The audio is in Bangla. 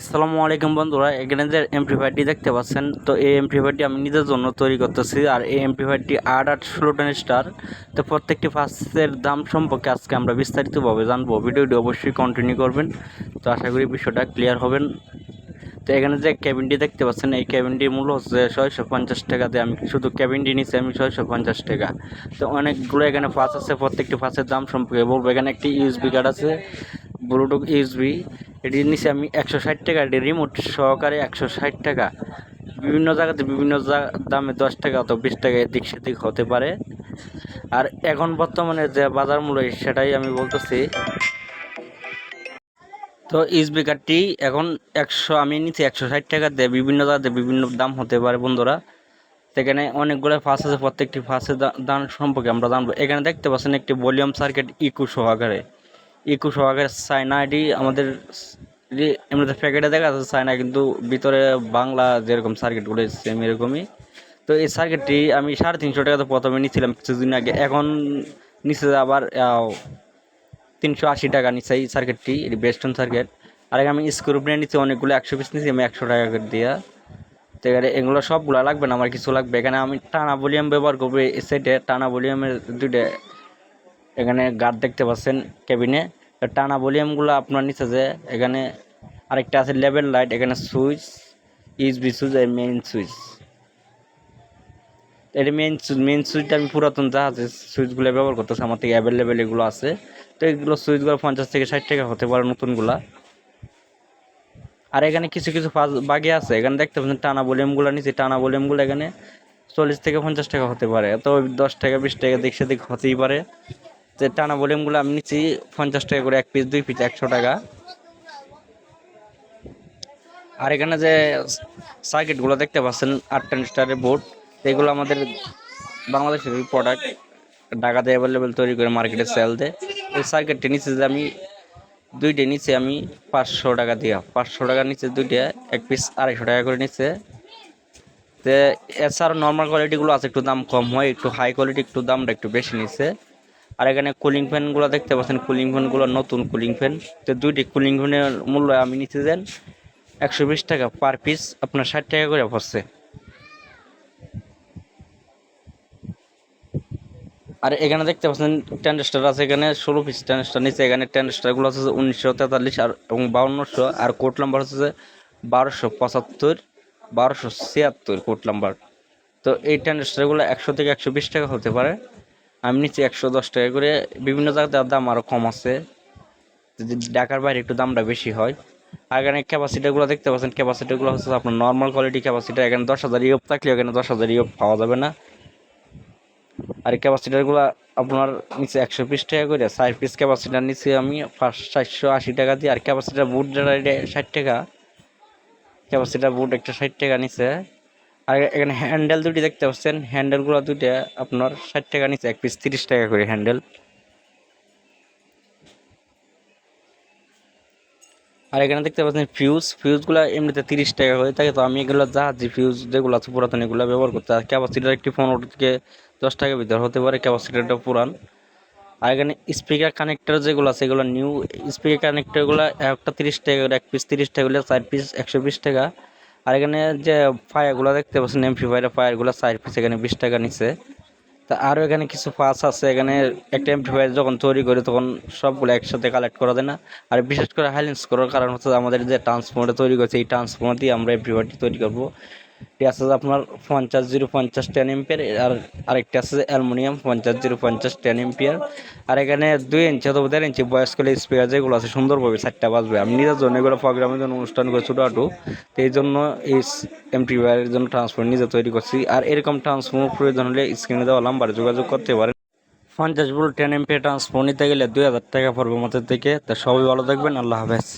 আসসালামু আলাইকুম বন্ধুরা, এখানে যে এমপ্লিফায়ারটি দেখতে পাচ্ছেন, তো এই এমপ্লিফায়ারটি আমি নিজের জন্য তৈরি করতেছি, আর এই এমপ্লিফায়ারটি আট আট ষোলো টন স্টার। তো প্রত্যেকটি ফার্স্টের দাম সম্পর্কে আজকে আমরা বিস্তারিতভাবে জানব, ভিডিওটি অবশ্যই কন্টিনিউ করবেন। তো আশা করি বিষয়টা ক্লিয়ার হবেন। তো এখানে যে ক্যাবিনটি দেখতে পাচ্ছেন, এই ক্যাবিনটির মূল্য হচ্ছে ছয়শো পঞ্চাশ টাকাতে আমি শুধু ক্যাবিনটি নিচ্ছি আমি ছয়শো পঞ্চাশ টাকা। তো অনেকগুলো এখানে ফাঁস আছে, প্রত্যেকটি ফাঁসের দাম সম্পর্কে বলব। এখানে একটি ইউএসবি কার্ড আছে ব্লুটুথ ইউএসবি এটির নিচে আমি একশো ষাট টাকা, এটি রিমোট সহকারে একশো ষাট টাকা। বিভিন্ন জায়গাতে বিভিন্ন দামে দশ টাকা অথবা বিশ টাকা এদিক সেদিক হতে পারে। আর এখন বর্তমানে যে বাজার মূল্য সেটাই আমি বলতেছি। তো কার্ডটি এখন একশো, আমি নিচ্ছি একশো ষাট টাকা দিয়ে বিভিন্ন জায়গাতে বিভিন্ন দাম হতে পারে বন্ধুরা। সেখানে অনেকগুলো ফাঁস আছে, প্রত্যেকটি ফাঁসের দাম সম্পর্কে আমরা জানব। এখানে দেখতে পাচ্ছেন একটি ভলিউম সার্কিট ইকু সহকারে। ইকু সহকারে চায়না আমাদের এমনিতে প্যাকেটে দেখা যাচ্ছে চায়না, কিন্তু ভিতরে বাংলা যেরকম সার্কিটগুলো সেম এরকমই। তো এই সার্কিটটি আমি সাড়ে তিনশো টাকা তো প্রথমে নিয়েছিলাম কিছুদিন আগে, এখন নিচে আবার তিনশো আশি টাকা নিচ্ছে এই সার্কিটটি এটি বেস্টন সার্কিট আর আমি স্ক্রু নিচ্ছি, অনেকগুলো একশো পিস নিচ্ছি, আমি একশো টাকা করে দিয়া। তো এখানে এগুলো সবগুলো লাগবে না, আমার কিছু লাগবে। এখানে আমি টানা ভলিউম ব্যবহার করব এই সেটে টানা ভলিউমের দুইটা এখানে গার্ড দেখতে পাচ্ছেন কেবিনে টানা ভলিউমগুলো আপনার নিচে যে, এখানে আরেকটা আছে লেভেল লাইট এখানে সুইচ ইউএসবি সুইচ আর মেইন সুইচ এটা মেইন সুইচ মেইন সুইচটা আমি পুরাতন জাহাজে সুইচগুলো ব্যবহার করতেছি, আমার থেকে অ্যাভেলেবেল এগুলো আছে। তো এগুলো সুইচগুলো পঞ্চাশ থেকে ষাট টাকা হতে পারে নতুনগুলা। আর এখানে কিছু কিছু বাকি আছে। এখানে দেখতে পাচ্ছেন টানা ভলিউমগুলো নিচে, টানা ভলিউমগুলো এখানে চল্লিশ থেকে পঞ্চাশ টাকা হতে পারে। তো দশ টাকা, বিশ টাকা দিক সেদিক হতেই পারে। তো টানা ভলিউমগুলো আমি নিচ্ছি, পঞ্চাশ টাকা করে এক পিস দুই পিস একশো টাকা। আর এখানে যে সার্কিটগুলো দেখতে পাচ্ছেন, আট স্টারের বোর্ড এগুলো আমাদের বাংলাদেশের প্রোডাক্ট ঢাকাতে অ্যাভেলেবেল তৈরি করে মার্কেটে সেল দেয়। এই সার্কিটটি নিচে যে আমি দুইটা নিচে আমি পাঁচশো টাকা দিয়া, পাঁচশো টাকার নিচে দুইটা, এক পিস আড়াইশো টাকা করে নিচে। তো, এছাড়া নর্মাল কোয়ালিটিগুলো আছে, একটু দাম কম হয়, একটু হাই কোয়ালিটি একটু দামটা একটু বেশি নিচ্ছে আর এখানে কুলিং ফ্যানগুলো দেখতে পাচ্ছেন কুলিং ফ্যানগুলো নতুন কুলিং ফ্যান তো দুইটি কুলিং ফ্যানের মূল্য আমি নিতে দেন একশো বিশ টাকা পার পিস আপনার ষাট টাকা করে পড়ছে। আর এখানে দেখতে পাচ্ছেন স্টার আছে এখানে, ষোলো পিস স্টার নিচে এখানে স্টারগুলো আছে উনিশশো তেতাল্লিশ আর এবং বাউন্নশো, আর কোট নাম্বার হচ্ছে বারোশো পঁচাত্তর, বারোশো ছিয়াত্তর কোট নাম্বার তো এই স্টারগুলো একশো থেকে একশো বিশ টাকা হতে পারে। আমি নিচে একশো দশ টাকা করে। বিভিন্ন জায়গাতে দাম আরও কম আছে। যদি ঢাকার বাইরে একটু দামটা বেশি হয়। আর এখানে ক্যাপাসিটিগুলো দেখতে পাচ্ছেন ক্যাপাসিটিগুলো হচ্ছে আপনার নর্মাল কোয়ালিটি ক্যাপাসিটি এখানে দশ হাজার ইউপ থাকলে এখানে দশ হাজার ইউপ পাওয়া যাবে না। আর ক্যাপাসিটারগুলো আপনার নিচে একশো পিস টাকা করে। চার পিস ক্যাপাসিটার নিচে আমি ফার্স্ট চারশো আশি টাকা দিই আর ক্যাপাসিটার বুট ষাট টাকা। ক্যাপাসিটার বুট একটা ষাট টাকা নিচে। আর এখানে হ্যান্ডেল দুটি দেখতে পাচ্ছেন। হ্যান্ডেলগুলো দুইটা আপনার ষাট টাকা নিচে, এক পিস তিরিশ টাকা করে হ্যান্ডেল আর এখানে দেখতে পাচ্ছেন ফিউজ ফিউজগুলো এমনিতে তিরিশ টাকা হয়ে থাকে তো আমি এগুলো জাহাজি ফিউজ যেগুলো আছে পুরাতন, এগুলো ব্যবহার করতে আর ক্যাপাসিটার একটি পনেরো থেকে দশ টাকার ভিতর হতে পারে ক্যাপাসিটারটা পুরান। আর এখানে স্পিকার কানেক্টর যেগুলো আছে, এগুলো নিউ স্পিকার কানেক্টরগুলো একটা তিরিশ টাকা এক পিস তিরিশ টাকা চার পিস একশো বিশ টাকা। আর এখানে যে ফায়ারগুলো দেখতে পাচ্ছেন এমপি ফায়ারের ফায়ারগুলো চার পিস এখানে বিশ টাকা নিচ্ছে তা আরও এখানে কিছু পাস আছে, এখানে একটা এমপ্লিফায়ার যখন তৈরি করি তখন সবগুলো একসাথে কালেক্ট করা যায় না। আর বিশেষ করে হাইলেন্স করার কারণ হচ্ছে আমাদের যে ট্রান্সফর্মার তৈরি করেছে, এই ট্রান্সফর্মার দিয়ে আমরা এমপি ফায়ারটি তৈরি করব। এটি আছে আপনার পঞ্চাশ জিরো পঞ্চাশ টেন এম্পিয়ার, আর আরেকটি আছে অ্যালুমিনিয়াম, পঞ্চাশ জিরো পঞ্চাশ টেন এম্পিয়ার। আর এখানে দুই ইঞ্চি অথবা দেড় ইঞ্চি বয়স করলে স্পিকার যেগুলো আছে সুন্দরভাবে চারটা বাজবে। আমি নিজের জন্য এগুলো প্রোগ্রামের জন্য অনুষ্ঠান করে ছোটো তো এই জন্য এই এমপ্লিফায়ারের জন্য ট্রান্সফর্মার নিজে তৈরি করছি। আর এরকম ট্রান্সফর্মার প্রয়োজন হলে স্ক্রিনে দেওয়া নাম্বারে যোগাযোগ করতে পারেন। পঞ্চাশ ভোল্ট টেন এমপিয়ার ট্রান্সফর্মার নিতে গেলে দুই হাজার টাকা পড়বে আমাদের থেকে তা সবাই ভালো থাকবেন, আল্লাহ হাফেজ।